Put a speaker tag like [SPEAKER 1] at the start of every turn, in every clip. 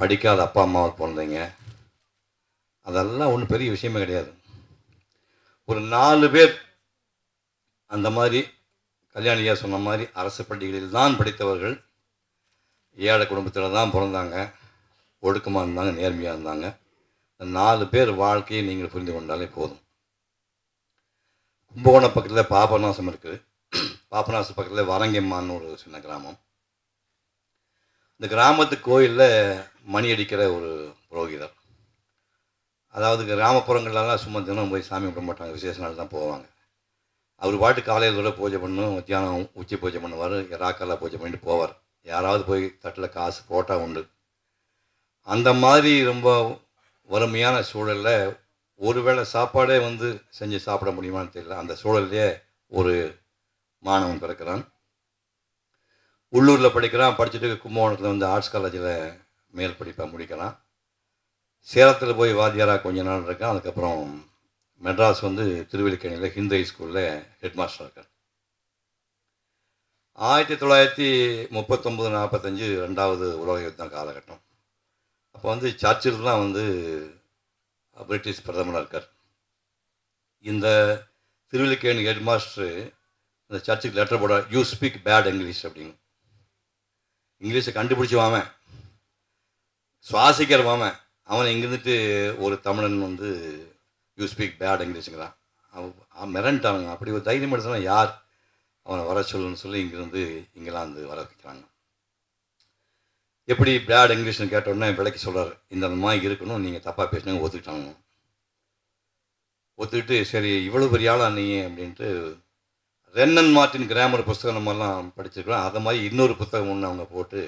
[SPEAKER 1] படிக்காத அப்பா அம்மாவுக்கு பிறந்தீங்க. அதெல்லாம் ஒன்றும் பெரிய விஷயமே கிடையாது. ஒரு நாலு பேர் அந்த மாதிரி கல்யாணியாக சொன்ன மாதிரி அரசு பள்ளிகளில் தான் படித்தவர்கள். ஏழை குடும்பத்தில் தான் பிறந்தாங்க. ஒடுக்கமாக இருந்தாங்க நேர்மையாக இருந்தாங்க. நாலு பேர் வாழ்க்கையை நீங்கள் புரிந்து கொண்டாலே போதும். கும்பகோணம் பக்கத்தில் பாபநாசம் இருக்குது. பாபநாசம் பக்கத்தில் வரங்கம்மான்னு ஒரு சின்ன கிராமம். இந்த கிராமத்து கோயிலில் மணி அடிக்கிற ஒரு புரோகிதர். அதாவது கிராமப்புறங்கள்லாம் சும்மா தினம் போய் சாமி கும்பிட மாட்டாங்க. விசேஷ நாள் தான் போவாங்க. அவர் பாட்டு காலையில் கூட பூஜை பண்ணும் மத்தியானம் உச்சி பூஜை பண்ணுவார் ராக்கெல்லாம் பூஜை பண்ணிட்டு போவார். யாராவது போய் தட்டில் காசு போட்டால் உண்டு. அந்த மாதிரி ரொம்ப வறுமையான சூழலில் ஒருவேளை சாப்பாடே வந்து செஞ்சு சாப்பிட முடியுமான்னு தெரியல. அந்த சூழல்லையே ஒரு மாணவன் பிறக்கிறான். உள்ளூரில் படிக்கிறான் படிச்சுட்டு கும்பகோணத்தில் வந்து ஆர்ட்ஸ் காலேஜில் மேல் படிப்பை முடிக்கிறான் சேலத்தில் போய் வாத்தியாராக கொஞ்ச நாள் இருக்கான். அதுக்கப்புறம் மெட்ராஸ் வந்து திருவல்லிக்கணியில் ஹிந்து ஹை ஸ்கூலில் ஹெட் மாஸ்டர் இருக்கார் ஆயிரத்தி தொள்ளாயிரத்தி முப்பத்தொம்பது நாற்பத்தஞ்சு ரெண்டாவது உலக யுத்தம் காலகட்டம். அப்போ வந்து சர்ச்சில் தான் வந்து பிரிட்டிஷ் பிரதமராக இருக்கார். இந்த திருவல்லிக்கேணி ஹெட் மாஸ்டர் இந்த சர்ச்சுக்கு லெட்டர் போட யூ ஸ்பீக் பேட் இங்கிலீஷ் அப்படின்னு. இங்கிலீஷை கண்டுபிடிச்சி வாமன் சுவாசிக்கிற வாமன் அவன் இங்கிருந்துட்டு ஒரு தமிழன் வந்து யூ ஸ்பீக் பேட் இங்கிலீஷுங்கிறான் அவன் மிரண்டானுங்க. அப்படி ஒரு தைரியம் எடுத்தனா யார்? அவனை வர சொல்லுன்னு சொல்லி இங்கிருந்து இங்கிலாந்து வர வைக்கிறாங்க. எப்படி பேட் இங்கிலீஷ்னு கேட்டோடனே விளக்கி சொல்கிறார் இந்த மாதிரி இருக்கணும் நீங்கள் தப்பாக பேசினாங்க ஒத்துக்கிட்டாங்க. ஒத்துக்கிட்டு சரி இவ்வளோ பெரிய ஆளாக நீ அப்படின்ட்டு ரென்னன் மார்ட்டின் கிராமர் புஸ்தகம் நம்மெல்லாம் படிச்சிருக்கிறோம் அதை மாதிரி இன்னொரு புத்தகம் ஒன்று அவங்க போட்டு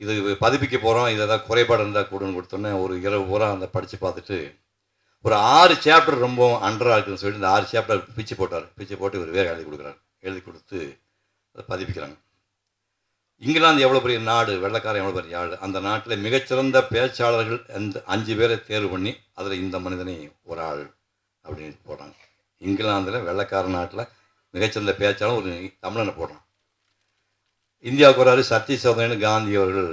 [SPEAKER 1] இது பதிப்பிக்க போகிறோம் இதை ஏதாவது குறைபாடு இருந்தால் கொடுன்னு கொடுத்தோன்னே ஒரு இரவு பூரா அந்த படித்து பார்த்துட்டு ஒரு ஆறு சாப்டர் ரொம்ப அண்டராக இருக்குன்னு சொல்லிட்டு இந்த ஆறு சாப்டர் பிச்சு போட்டார். பிச்சு போட்டு இவர் வேறு எழுதி கொடுக்குறாரு. எழுதி கொடுத்து அதை பதிப்பிக்கிறாங்க. இங்கிலாந்து எவ்வளோ பெரிய நாடு வெள்ளக்காரன் எவ்வளோ பெரிய ஆள்? அந்த நாட்டில் மிகச்சிறந்த பேச்சாளர்கள் அந்த அஞ்சு பேரை தேர்வு பண்ணி அதில் இந்த மனிதனை ஒரு ஆள் அப்படின்னு போடுறாங்க இங்கிலாந்தில் வெள்ளக்கார நாட்டில் மிகச்சிறந்த பேச்சாளர் ஒரு தமிழனை போடுறான். இந்தியாவுக்கு வராரு சத்திய சோதனைன்னு காந்தி அவர்கள்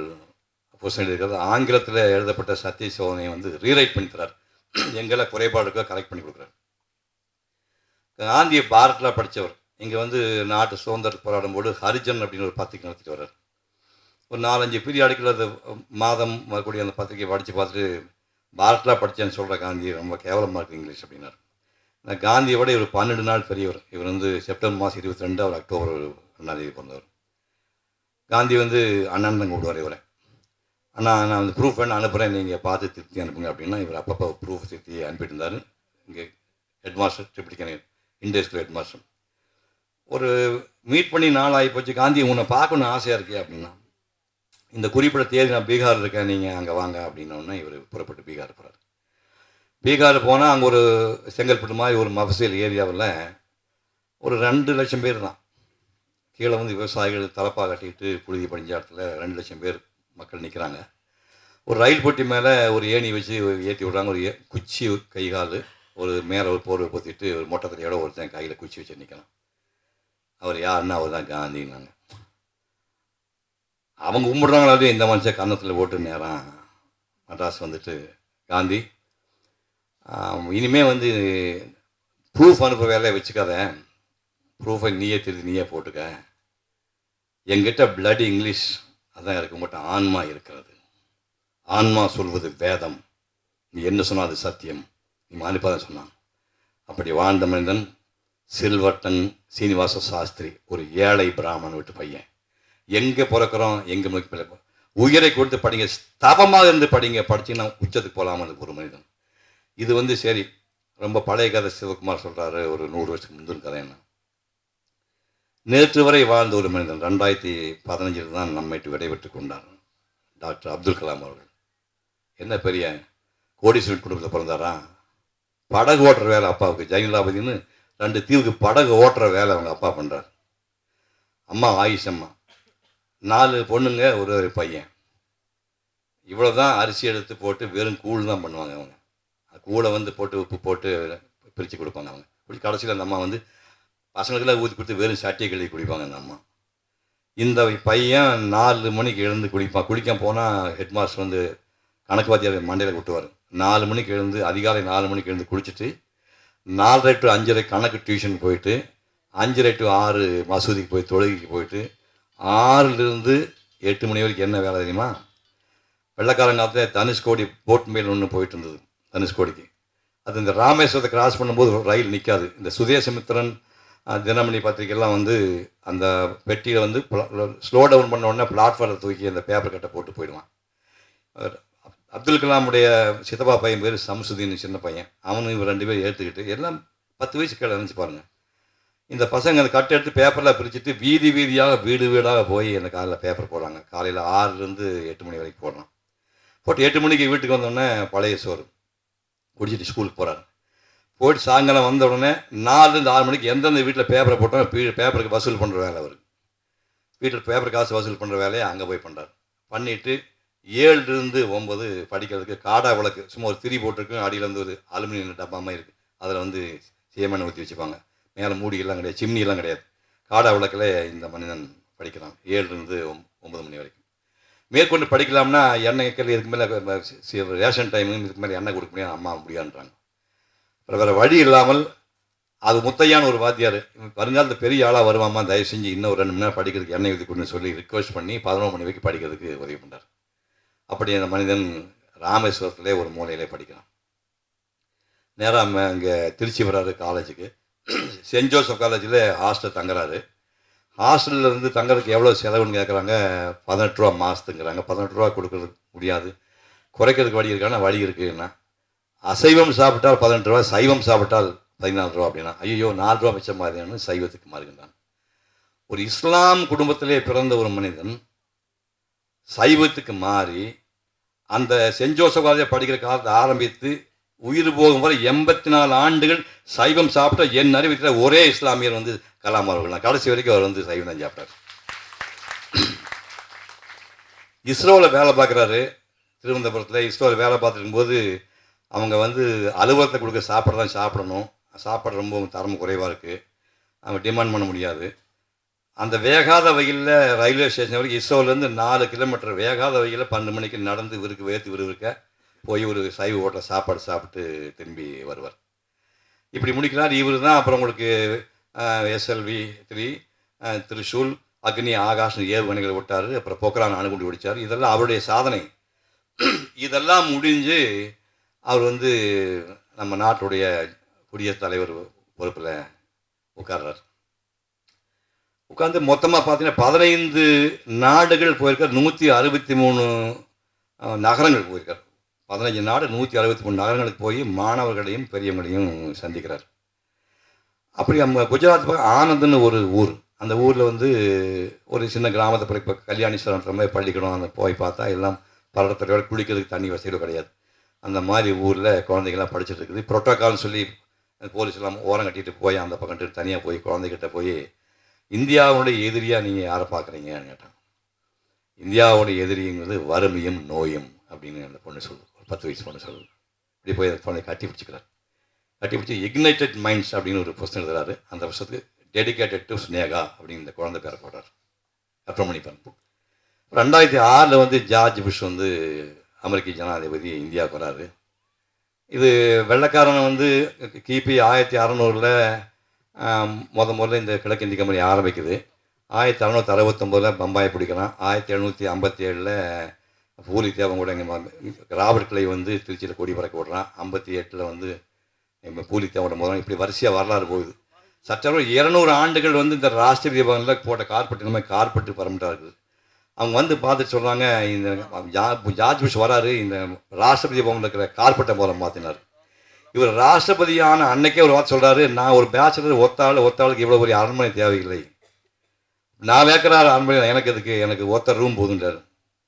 [SPEAKER 1] புஸ்தகம் இருக்கிறது ஆங்கிலத்தில் எழுதப்பட்ட சத்திய சோதனையை வந்து ரீரைட் பண்ணி தரார் எங்கெல்லாம் குறைபாடு இருக்கோ கரெக்ட் பண்ணி கொடுக்குறாரு. காந்தியை பாரத்தில் படித்தவர் இங்கே வந்து நாட்டு சுதந்திர போராடும் போது ஹரிஜன் அப்படின்னு ஒரு பத்திரிக்கை நடத்திட்டு வர்றார். ஒரு நாலஞ்சு பீரியாடிக்கில் அது மாதம் வரக்கூடிய அந்த பத்திரிக்கையை படித்து பார்த்துட்டு பாரத்தில் படித்தேன்னு சொல்கிற காந்தி ரொம்ப கேவலமாக இருக்குது இங்கிலீஷ் அப்படின்னார். நான் காந்தியை விட இவர் பன்னெண்டு நாள் பெரியவர். இவர் வந்து செப்டம்பர் மாதம் இருபத்தி ரெண்டு அவர் அக்டோபர் ரெண்டாந்தேதி பிறந்தவர். காந்தி வந்து அண்ணன் தான் கூப்பிடுவார் இவரை. அண்ணா நான் வந்து ப்ரூஃப் வேணும் அனுப்புகிறேன் நீங்கள் பார்த்து திருப்தி அனுப்புங்க அப்படின்னா இவர் அப்பப்போ ப்ரூஃப் திருப்தி அனுப்பிட்டு இருந்தார் இங்கே ஹெட் மாஸ்டர் ட்ரிபிளிக்கன் இந்திய ஸ்கூல் ஹெட் மாஸ்டர் ஒரு மீட் பண்ணி நாள் ஆகி போச்சு. காந்தி உன்னை பார்க்கணும் ஆசையாக இருக்கே அப்படின்னா இந்த குறிப்பிட்ட தேதி நான் பீகார் இருக்கேன். நீங்கள் அங்கே வாங்க அப்படின்னோடனே இவர் புறப்பட்டு பீகார் போகிறார் பீகார் போனால் அங்கே ஒரு செங்கல்பட்டு மாதிரி ஒரு மஃபசேல் ஏரியாவில் ஒரு ரெண்டு லட்சம் பேர் தான். கீழே வந்து விவசாயிகள் தலப்பாக கட்டிக்கிட்டு புழுதி படிஞ்ச இடத்துல ரெண்டு லட்சம் பேர் மக்கள் நிற்கிறாங்க ஒரு ரயில் பெட்டி மேலே ஒரு ஏணி வச்சு ஏற்றி விட்றாங்க. ஒரு குச்சி கை கால் ஒரு மேலே ஒரு போர்வை பொத்திட்டு ஒரு மொட்டை ஒருத்தன் கையில் குச்சி வச்சு நிற்கலாம் அவர் யாருன்னா அவர் தான் காந்தின்னாங்க. அவங்க கும்பிடுறாங்களாவது இந்த மனுஷன் கன்னத்தில் போட்டு நேரம் மெட்ராஸ் வந்துட்டு காந்தி இனிமேல் வந்து ப்ரூஃப் அனுப்ப வேலையை வச்சுக்காத. ப்ரூஃபை நீயே திருத்தி நீயே போட்டுக்க. எங்கிட்ட பிளட் இங்கிலீஷ் அதான் இருக்கு. உங்கள்கிட்ட ஆன்மா இருக்கிறது. ஆன்மா சொல்வது வேதம். நீ என்ன சொன்னால் அது சத்தியம். நீ மானிப்பாதான் சொன்னான். அப்படி வாழ்ந்த மனிதன் சில்வட்டன் சீனிவாச சாஸ்திரி ஒரு ஏழை பிராமணன் வீட்டு பையன். எங்கே பிறக்கிறோம்? எங்கே முக்கிய உயிரை கொடுத்து படிங்க. ஸ்தபமாக இருந்து படிங்க. படிச்சிங்கன்னா உச்சத்துக்கு போகலாமல் ஒரு மனிதன். இது வந்து சரி ரொம்ப பழைய கதை சிவகுமார் சொல்கிறாரு ஒரு நூறு வருஷத்துக்கு முந்தின கதை என்ன நேற்று வரை வாழ்ந்த ஒரு மனிதன் ரெண்டாயிரத்தி பதினஞ்சில் தான் நம்மைட்டு விடைபெற்று கொண்டார் டாக்டர் அப்துல் கலாம் அவர்கள். என்ன பெரிய கோடீஸ்வரன் குடும்பத்தில் பிறந்தாரா? படகு ஓட்டுற வேலை அப்பாவுக்கு ஜெயலலிதாபதினு ரெண்டு தீவுக்கு படகு ஓட்டுற வேலை அவங்க அப்பா பண்ணுறார் அம்மா ஆயுஷ் அம்மா. நாலு பொண்ணுங்க ஒரு ஒரு பையன். இவ்வளோ தான் அரிசி எடுத்து போட்டு வெறும் கூழ் தான் பண்ணுவாங்க அவங்க. கூட வந்து போட்டு உப்பு போட்டு பிரித்து கொடுப்பாங்க அவங்க. இப்படி கடைசியில் அந்த அம்மா வந்து பசங்களுக்கெல்லாம் ஊற்றி கொடுத்து வெறும் சாட்டியை கழுவி குடிப்பாங்க அந்த அம்மா. இந்த பையன் நாலு மணிக்கு எழுந்து குளிப்பான் குளிக்க போனால் ஹெட் மாஸ்டர் வந்து கணக்கு வாத்தியார் மண்டையில் விட்டுவார் நாலு மணிக்கு எழுந்து அதிகாலை நாலு மணிக்கு எழுந்து குளிச்சுட்டு நாலரை டு அஞ்சரை கணக்கு டியூஷன் போயிட்டு அஞ்சரை டு ஆறு மசூதிக்கு போய் தொழுகைக்கு போயிட்டு ஆறுலேருந்து எட்டு மணி வரைக்கும் என்ன வேலை தெரியுமா? வெள்ளக்காரங்காலத்தில் தனுஷ்கோடி போட் மேல் ஒன்று போயிட்டு இருந்தது. தனுஷ்கோடிக்கு அது இந்த ராமேஸ்வரத்தை கிராஸ் பண்ணும்போது ரயில் நிற்காது இந்த சுதேசமித்திரன் தினமணி பத்திரிக்கைலாம் வந்து அந்த பெட்டியில் வந்து ஸ்லோ டவுன் பண்ண உடனே பிளாட்ஃபார்மில் தூக்கி அந்த பேப்பர் கட்டை போட்டு போயிடுவான். அப்துல் கலாமுடைய சித்தப்பா பையன் பேர் சம்சுதீன் சின்ன பையன். அவனும் இவர் ரெண்டு பேரும் ஏற்றுக்கிட்டு எல்லாம் பத்து வயசு கீழே நினச்சி பாருங்கள் இந்த பசங்க அந்த கட்டை எடுத்து பேப்பரில் பிரிச்சுட்டு வீதி வீதியாக வீடு வீடாக போய் அந்த காலையில் பேப்பர் போடுறாங்க. காலையில் ஆறுலேருந்து எட்டு மணி வரைக்கும் போடுறான். போட்டு எட்டு மணிக்கு வீட்டுக்கு வந்தோடனே பழைய சோறு. குடிச்சிட்டு ஸ்கூலுக்கு போகிறாரு போயிட்டு சாயங்காலம் வந்த உடனே நாலுலேருந்து ஆறு மணிக்கு எந்தெந்த வீட்டில் பேப்பரை போட்டோம் பேப்பருக்கு வசூல் பண்ணுற வேலை அவருக்கு வீட்டில் பேப்பர் காசு வசூல் பண்ணுற வேலையை அங்கே போய் பண்ணுறாரு பண்ணிவிட்டு ஏழுலேருந்து ஒம்பது படிக்கிறதுக்கு காடா விளக்கு சும்மா ஒரு திரி போட்டிருக்கு அடியிலேருந்து ஒரு அலுமினியம் டப்பா மாதிரி இருக்குது அதில் வந்து சேமனை ஊற்றி வச்சுப்பாங்க. மேலே மூடியெல்லாம் கிடையாது சிம்னியெல்லாம் கிடையாது. காடா விளக்கில் இந்த மனிதன் படிக்கிறான். ஏழுலேருந்து ஒம் ஒம்பது மணி வரைக்கும். மேற்கொண்டு படிக்கலாம்னா எண்ணெய் கல் இதுக்கு மேலே ரேஷன் டைமு இதுக்கு மேலே எண்ணெய் கொடுக்க முடியாது அம்மா முடியான்றாங்க. அப்புறம் வேறு வழி இல்லாமல் அது முத்தையான்னு ஒரு வாத்தியார். வருங்காலத்தில் பெரிய ஆளாக வருவாமா தயவு செஞ்சு இன்னும் ஒரு ரெண்டு மணி நேரம் படிக்கிறதுக்கு எண்ணெய் ஊற்றி கொடுன்னு சொல்லி ரிக்வெஸ்ட் பண்ணி பதினோரு மணி வரைக்கும் படிக்கிறதுக்கு உதவி பண்ணார் அப்படி அந்த மனிதன் ராமேஸ்வரத்துலேயே ஒரு மூலையிலே படிக்கிறான். நேராக இங்கே திருச்சி வர்றாரு காலேஜுக்கு சென்ட் ஜோசப் காலேஜில் ஹாஸ்டல் தங்குறாரு. ஹாஸ்டலில் இருந்து தங்கறதுக்கு எவ்வளோ செலவுன்னு கேட்குறாங்க பதினெட்டு ரூபா மாதத்துங்கிறாங்க பதினெட்டு ரூபா கொடுக்கறதுக்கு முடியாது. குறைக்கிறதுக்கு வழி இருக்கானா? வழி இருக்குன்னா அசைவம் சாப்பிட்டால் பதினெட்டு ரூபா சைவம் சாப்பிட்டால் பதினாலு ரூபா அப்படின்னா ஐயோ நாலு ரூபா மிச்சம் மாதிரியான சைவத்துக்கு மாறுகின்றான் ஒரு இஸ்லாம் குடும்பத்திலே பிறந்த ஒரு மனிதன் சைவத்துக்கு மாறி அந்த செஞ்சோச ஜோசப் படிக்கிற காலத்தை ஆரம்பித்து உயிர் போகும் வரை எண்பத்தி நாலு ஆண்டுகள் சைவம் சாப்பிட்டா என் அறிவிக்கிற ஒரே இஸ்லாமியர் வந்து கலாம் அவர்கள்லாம் கடைசி வரைக்கும் அவர் வந்து சைவம் தான் சாப்பிட்டார். இஸ்ரோவில் வேலை பார்க்குறாரு. திருவனந்தபுரத்தில் இஸ்ரோவில் வேலை பார்த்துருக்கும் போது அவங்க வந்து அலுவலகத்தை கொடுக்க சாப்பாடு தான் சாப்பிடணும். சாப்பாடு ரொம்ப தரம் குறைவாக இருக்குது அவங்க டிமாண்ட் பண்ண முடியாது. அந்த வேகாத வகையில் ரயில்வே ஸ்டேஷன் வரைக்கும் இஸ்ரோலேருந்து நாலு கிலோமீட்டர் வேகாத வகையில் பன்னெண்டு மணிக்கு நடந்து இவருக்கு வேர்த்து விறுவிற்க போய் ஒரு சைவ ஹோட்டலில் சாப்பாடு சாப்பிட்டு திரும்பி வருவார். இப்படி முடிக்கிறார். இவர் தான் அப்புறம் உங்களுக்கு எஸ்எல்வி த்ரீ திரிசூல் அக்னி ஆகாஷ் ஏவுகணைகளை விட்டார் அப்புறம் போக்கரான் அணுகுண்டு பிடிச்சார் இதெல்லாம் அவருடைய சாதனை. இதெல்லாம் முடிஞ்சு அவர் வந்து நம்ம நாட்டுடைய குடியரசுத் தலைவர் பொறுப்பில் உட்கார்றார். உட்காந்து மொத்தமாக பார்த்தீங்கன்னா பதினைந்து நாடுகள் போயிருக்கார் நூற்றி அறுபத்தி மூணு நகரங்கள் போயிருக்கார். பதினஞ்சு நாடு நூற்றி அறுபத்தி மூணு நகரங்களுக்கு போய் மாணவர்களையும் பெரியவங்களையும் சந்திக்கிறார். அப்படி நம்ம குஜராத் பக்கம் ஆனந்த்னு ஒரு ஊர். அந்த ஊரில் வந்து ஒரு சின்ன கிராமத்தை போய் இப்போ கல்யாணீஸ்வரன்ற மாதிரி பள்ளிக்கூடம் அந்த போய் பார்த்தா எல்லாம் பரடத்தரையோட குளிக்கிறதுக்கு தண்ணி வசதியும் கிடையாது. அந்த மாதிரி ஊரில் குழந்தைகள்லாம் படிச்சுட்டு இருக்குது. புரோட்டோக்கால்னு சொல்லி போலீஸ் எல்லாம் ஓரம் கட்டிட்டு போய் அந்த பக்கம் தனியாக போய் குழந்தைகிட்ட போய் இந்தியாவுடைய எதிரியாக நீங்கள் யாரை பார்க்குறீங்கன்னு கேட்டான் இந்தியாவுடைய எதிரிங்கிறது வறுமையும் நோயும் அப்படின்னு அந்த பொண்ணு சொல்லு ஒரு பத்து வயசு பொண்ணு சொல்லு இப்படி போய் அந்த பொண்ணை கட்டி பிடிச்சிக்கிறார். கட்டி பிடிச்சி இக்னைட்டட் மைண்ட்ஸ் அப்படின்னு ஒரு புஸ்தகம் எழுதுறாரு. அந்த வருஷத்துக்கு டெடிகேட்டட் டு ஸ்னேகா அப்படின்னு இந்த குழந்தை பேரை போடுறார். அப்ரமணிப்பன் ரெண்டாயிரத்தி ஆறில் வந்து ஜார்ஜ் புஷ் வந்து அமெரிக்க ஜனாதிபதி இந்தியாவுக்கு வராரு. இது வெள்ளைக்காரன் வந்து கிபி ஆயிரத்தி அறநூறில் முத முதல்ல இந்த கிழக்கிந்திய கம்பெனி ஆரம்பிக்குது. ஆயிரத்தி அறநூற்றி அறுபத்தொம்போதில் பம்பாயை பிடிக்கிறான் ஆயிரத்தி எழுநூற்றி ஐம்பத்தி ஏழில் பூலி தேவன் கூட இங்கே ராபர்ட் கிளை வந்து திருச்சியில் கொடி பறக்க விடுறான். ஐம்பத்தி எட்டில் வந்து நம்ம பூலி தேவோட முதல் இப்படி வரிசையாக வரலாறு போகுது. சற்றொரு இரநூறு ஆண்டுகள் வந்து இந்த ராஷ்டிரிய பவனில் போட்ட கார்பெட் இந்த மாதிரி கார்பெட்டு பரம்பிட்டா இருக்குது. அவங்க வந்து பார்த்துட்டு சொல்கிறாங்க இந்த ஜா- ஜார்ஜ் புஷ் வராரு இந்த ராஷ்டிரபதி பவனில் இருக்கிற கார்பெட்டை மூலம் மாற்றினார் இவர் ராஷ்டிரபதியான அன்னைக்கே ஒரு வார்த்தை சொல்கிறாரு நான் ஒரு பேச்சுலர் ஒத்தாள் ஒத்தாளுக்கு இவ்வளோ பெரிய அரண்மனை தேவையில்லை. நான் வேக்கிறார் அரண்மனை எனக்கு இதுக்கு எனக்கு ஒத்த ரூம் போதுன்றார்.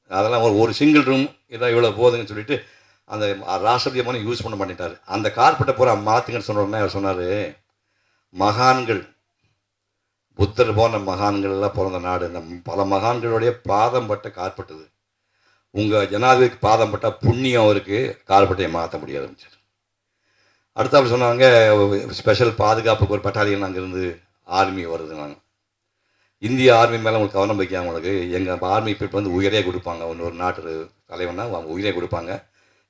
[SPEAKER 1] அதெல்லாம் ஒரு ஒரு சிங்கிள் ரூம் இதான் இவ்வளோ போதுங்கன்னு சொல்லிட்டு அந்த ராஷ்டிரபதி யூஸ் பண்ண பண்ணிட்டார் அந்த கார்பெட்டை பூரா மாற்றுங்கன்னு சொன்ன அவர் சொன்னார் மகான்கள் புத்தர் போன மகான்கள் எல்லாம் பிறந்த நாடு. இந்த பல மகான்களுடைய பாதம் பட்ட கார்பட்டது உங்கள் ஜனாதிபதிக்கு பாதம் பட்டால் புண்ணியம் அவருக்கு கார்பெட்டையை மாற்ற முடியாது அமைச்சர். அப்படி சொன்னாங்க ஸ்பெஷல் பாதுகாப்புக்கு ஒரு பட்டாளிகள் அங்கேருந்து ஆர்மி வருது நாங்கள் இந்திய ஆர்மி மேலே உங்களுக்கு கவனம் வைக்க அவங்களுக்கு எங்கள் ஆர்மி இப்போ வந்து உயிரே கொடுப்பாங்க. ஒன்று ஒரு நாட்டு தலைவனா அவங்க உயிரே கொடுப்பாங்க.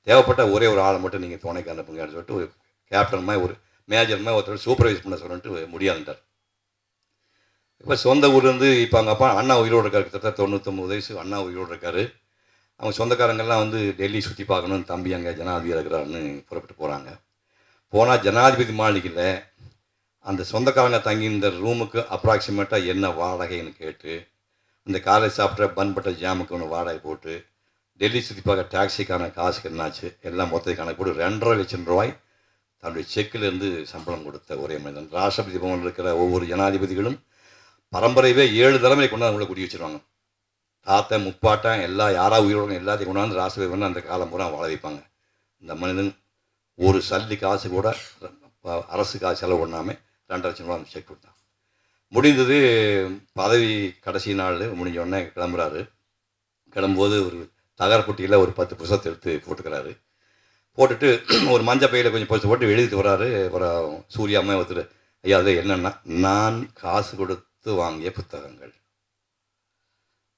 [SPEAKER 1] தேவைப்பட்ட ஒரே ஒரு ஆளை மட்டும் நீங்கள் துணைக்கு அனுப்புங்கன்னு சொல்லிட்டு ஒரு கேப்டன் மாதிரி ஒரு மேஜர் மாதிரி ஒருத்தர் சூப்பர்வைஸ் பண்ண சொல்லிட்டு முடியாதுட்டார் இப்போ சொந்த ஊர்லேருந்து இப்போ அவங்க அப்பா அண்ணா உயிரோடு இருக்காரு கிட்டத்தட்ட தொண்ணூத்தொம்பது வயசு அண்ணா உயிரோடு இருக்காரு. அவங்க சொந்தக்காரங்கெல்லாம் வந்து டெல்லி சுற்றி பார்க்கணும் தம்பி அங்கே ஜனாதிபதி இருக்கிறாருன்னு புறப்பட்டு போகிறாங்க போனால் ஜனாதிபதி மாளிகையில் அந்த சொந்தக்காரங்க தங்கியிருந்த ரூமுக்கு அப்ராக்சிமேட்டாக என்ன வாடகைன்னு கேட்டு இந்த காலேஜ் சாப்பிட்ற பன் பட்டர் ஜாமுக்கு ஒன்று வாடகை போட்டு டெல்லி சுற்றி பார்க்க டாக்ஸிக்கான காசுக்கு என்னாச்சு? எல்லாம் மொத்தத்தை கணக்கு போட்டு ரெண்டரை லட்சம் ரூபாய் தன்னுடைய செக்கிலிருந்து சம்பளம் கொடுத்த ஒரே மனிதன். ராஷ்டிரபதி பவனில் இருக்கிற ஒவ்வொரு ஜனாதிபதிகளும் பரம்பரையவே ஏழு தலைமுறை கொண்டாந்து உங்களை குடி வச்சிருவாங்க. தாத்தன் முப்பாட்டம் எல்லா யாரா உயிரோட எல்லாத்தையும் கொண்டாந்து ராஷ்டிரபதி பவன் அந்த காலம் பூரா வாழ வைப்பாங்க. இந்த மனிதன் ஒரு சல்லி காசு கூட அரசு காசு செலவு பண்ணாமல் ரெண்டரை லட்சம் ரூபா செக் கொடுத்தான். முடிந்தது பதவி கடைசி நாள் முடிஞ்ச உடனே கிளம்புறாரு. கிளம்பும்போது ஒரு தகரப்புட்டியில் ஒரு பத்து புத்தகத்தை எடுத்து போட்டுக்கிறாரு. போட்டுட்டு ஒரு மஞ்சள் பையில் கொஞ்சம் பரிசு போட்டு எழுதிட்டு வர்றாரு அப்புறம் சூர்யா அம்மா ஒருத்தர் ஐயா அது என்னென்னா நான் காசு கொடுத்து வாங்கிய புத்தகங்கள்.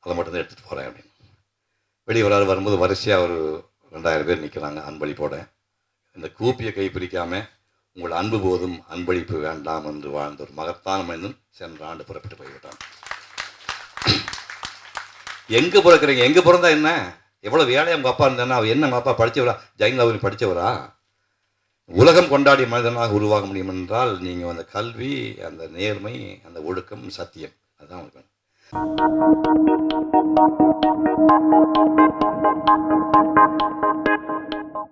[SPEAKER 1] அதை மட்டும்தான் எடுத்துகிட்டு போகிறேன் அப்படின்னு. வெளியே வராரு வரும்போது வரிசையாக ஒரு ரெண்டாயிரம் பேர் நிற்கிறாங்க அன்பளிப்போட. இந்த கூப்பிய கைப்பிடிக்காமல் உங்கள் அன்பு போதும் அன்பளிப்பு வேண்டாம் என்று வாழ்ந்த ஒரு மகத்தான மனிதன் சென்ற ஆண்டு புறப்பட்டு போய்விட்டான். எங்கே பிறக்கிறீங்க? எங்கே பிறந்தா என்ன? எவ்வளோ வேலையை உங்கள் அப்பா இருந்தானா அவர் என்ன உங்கள் அப்பா படித்தவரா ஜெயலலிதாவின் படித்தவரா உலகம் கொண்டாடிய மனிதனாக உருவாக முடியும் என்றால் நீங்கள் அந்த கல்வி அந்த நேர்மை அந்த ஒழுக்கம் சத்தியம். அதுதான் உங்களுக்கு வேணும்.